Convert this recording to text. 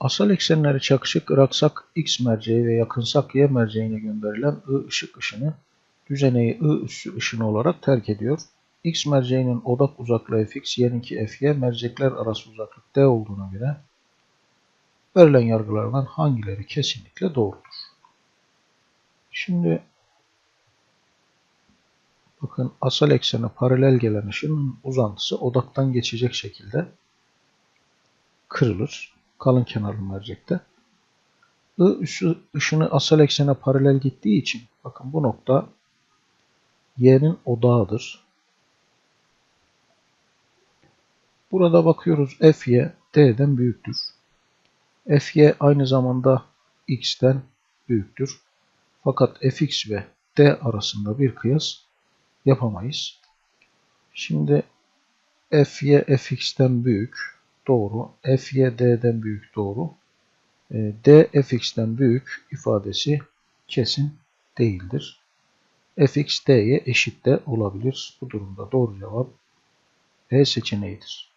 Asal eksenleri çakışık ıraksak X merceği ve yakınsak Y merceğine gönderilen I ışık ışını düzeneyi I üssü ışını olarak terk ediyor. X merceğinin odak uzaklığı fx, Y'ninki fy, mercekler arası uzaklık d olduğuna göre verilen yargılardan hangileri kesinlikle doğrudur? Şimdi bakın asal eksene paralel gelen ışının uzantısı odaktan geçecek şekilde kırılır. Kalın kenarlı mercekte. I ışını asal eksene paralel gittiği için bakın bu nokta y'nin odağıdır. Burada bakıyoruz fy d'den büyüktür. fy aynı zamanda x'ten büyüktür. Fakat fx ve d arasında bir kıyas yapamayız. Şimdi fy fx'ten büyük doğru. fy d'den büyük doğru. E, d fx'ten büyük ifadesi kesin değildir. fx d'ye eşit de olabilir. Bu durumda doğru cevap E seçeneğidir.